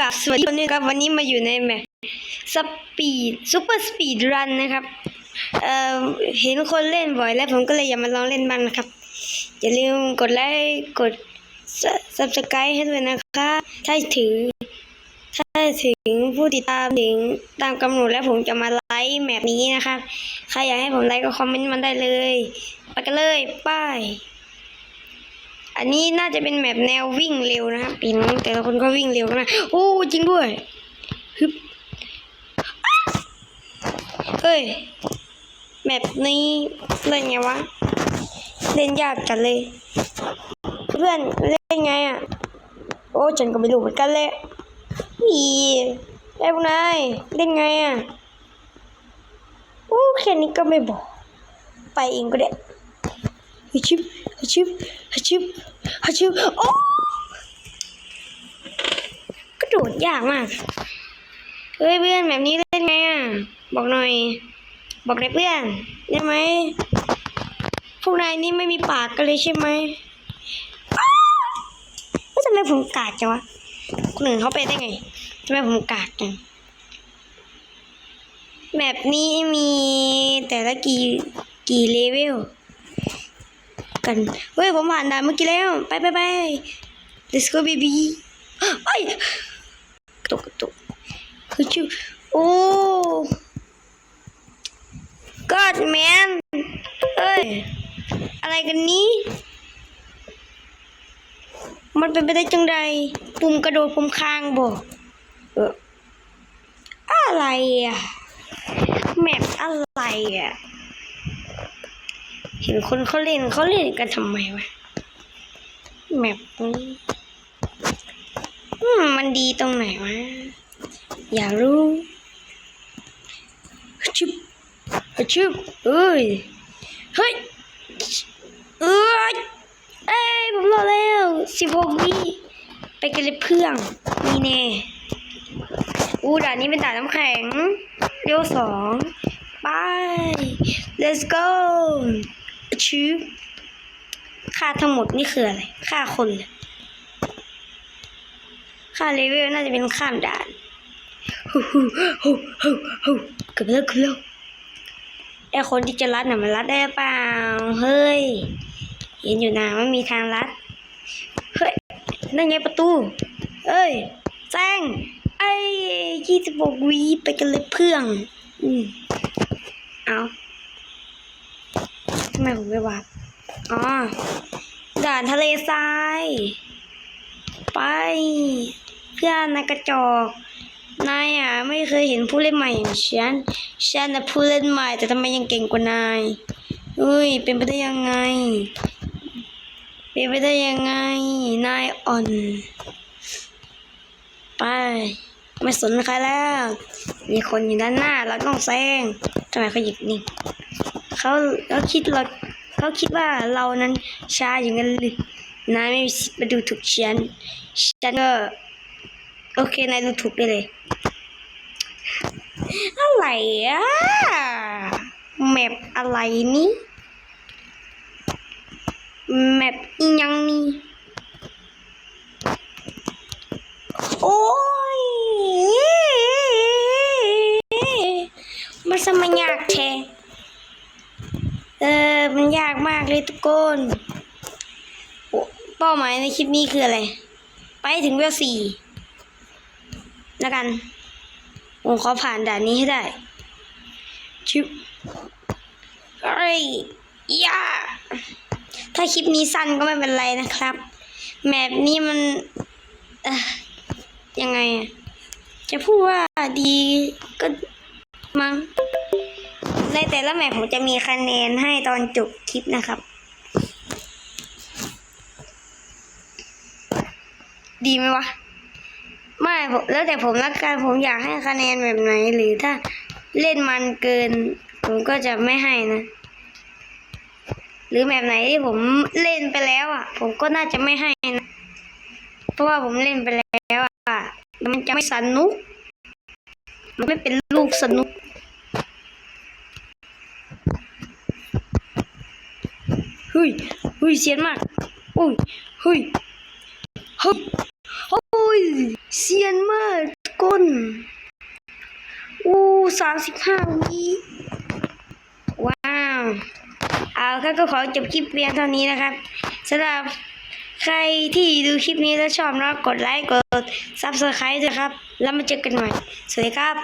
กับสวัสดีคนนี้ครับวันนี้มาอยู่ในแมปสปีดซูเปอร์สปีดรันนะครับเอ่อเห็นคนเล่นบ่อยแล้วผมก็เลยอยากมาลองเล่นบ้างนะครับ อย่าลืมกดไลค์กดซับสไครต์ให้ด้วยนะคะถ้าถึง ถ้าถึงผู้ติดตามถึงตามกำหนดแล้วผมจะมาไลค์แมปนี้นะครับ ใครอยากให้ผมไลค์ก็คอมเมนต์มันได้เลย ไปกันเลย ไป้าย อันนี้น่าจะเป็นแมปแนววิ่งเร็วนะครับปีนแต่ละคนก็วิ่งเร็วกันนะโอ้จริงด้วยฮึบเฮ้ยแมปนี้เล่นไงวะเล่นยากจัดเลย เพื่อนเล่นไงอะโอ้ฉันก็ไม่รู้เหมือนกันเลยอีไอ้พวกนายเล่นไงอะโอ้แค่นี้ก็ไม่บอก ไปเองก็ได้ ฮัชิบฮัชิบฮัชิบฮัชิบโอ้กระโดดยากมาก เฮ้ยเพื่อนแบบนี้เล่นไงอะ บอกหน่อย บอกเลยเพื่อนได้ไหม พวกนายนี่ไม่มีปากกันเลยใช่ไหมแล้วทำไมผมกากจังวะคนอื่นเขาไปได้ไงทำไมผมกากจังแบบนี้มีแต่ละกี่กี่เลเวล กันเฮ้ยผมผ่านด่านเมื่อกี้แล้ว ไปไปไป let's go baby ไอ้ยตกตกคือชื่อโอ้ God man เอ้ย อะไรกันนี้ มันเป็นไปได้จังใดปุ่มกระโดดผมค้างบ่เอออะไรอะ แมปอะไรอะ เห็นคนเขาเล่นเขาเล่นกันทำไมวะแมปนี้มันดีตรงไหนวะ อยากรู้ชุบชุบเอ้ย เฮ้ย เอ้ย เอ้ย ผมรอแล้วสิบหกวิไปกันเลยเพื่อนนี่แน่อู้ด่านนี้เป็นด่านน้ำแข็งเร็วสองไป let's go ชื่อค่าทั้งหมดนี่คืออะไร ค่าคนเลยค่าเลเวลน่าจะเป็นข้ามด่านฮู้ฮู้ฮู้ฮู้ฮู้เกือบแล้วเกือบแล้วไอคนที่จะรัดน่ะมันรัดได้เปล่า เฮ้ย เห็นอยู่นะมันมีทางลัด เฮ้ย นั่นไงประตู เอ้ยแจ้งไอ้ยี่สิบกวีไปกันเลยเพื่อนอืมเอา ทำไมผมไม่วัดอ๋อด่านทะเลทราย ไป เพื่อนนายกระจอกนายอะไม่เคยเห็นผู้เล่นใหม่อย่างฉันฉันน่ะผู้เล่นใหม่แต่ทำไมยังเก่งกว่านายเอ้ย เป็นไปได้ยังไง เป็นไปได้ยังไง นายอ่อน ไป ไม่สนใครแล้ว มีคนอยู่ด้านหน้าเราต้องแซงทำไมเขาหยิบนี่ เขาเขาคิดเราเขาคิดว่าเรานั้นช้าอย่างนั้นหรือนายไม่มีสิทธิ์มาดูถูกฉันฉันก็โอเคนายดูถูกได้เลย อะไรอะแมปอะไรนี่แมปอียังนี่โอ้ยมันสมัยยากแท้ เออ มันยากมากเลยทุกคน เป้าหมายในคลิปนี้คืออะไร ไปถึงเวลสี่แล้วกัน ผมขอผ่านด่านนี้ให้ได้ ชิบเอ้ยยาถ้าคลิปนี้สั้นก็ไม่เป็นไรนะครับ แมปนี้มันยังไง จะพูดว่าดีก็มั้ง ในแต่ละแมปผมจะมีคะแนนให้ตอนจบคลิปนะครับ ดีไหมวะ ไม่แล้วแต่ผมละกันผมอยากให้คะแนนแบบไหน หรือถ้าเล่นมันเกิน ผมก็จะไม่ให้นะ หรือแบบไหนที่ผมเล่นไปแล้วอะ ผมก็น่าจะไม่ให้นะ เพราะว่าผมเล่นไปแล้วอะ มันจะไม่สนุก มันไม่เป็นลูกสนุก ฮ้ยเฮ้ยเสียนมากอุ้ยเฮ้ยเฮ้ยโอ้ยเสียนมากอู้สามสิบห้าวิว้าวเอาครับก็ขอจบคลิปเพียงเท่านี้นะครับสำหรับใครที่ดูคลิปนี้แล้วชอบนะกดไลค์กด subscribe ด้วยครับ แล้วมาเจอกันใหม่ สวัสดีครับ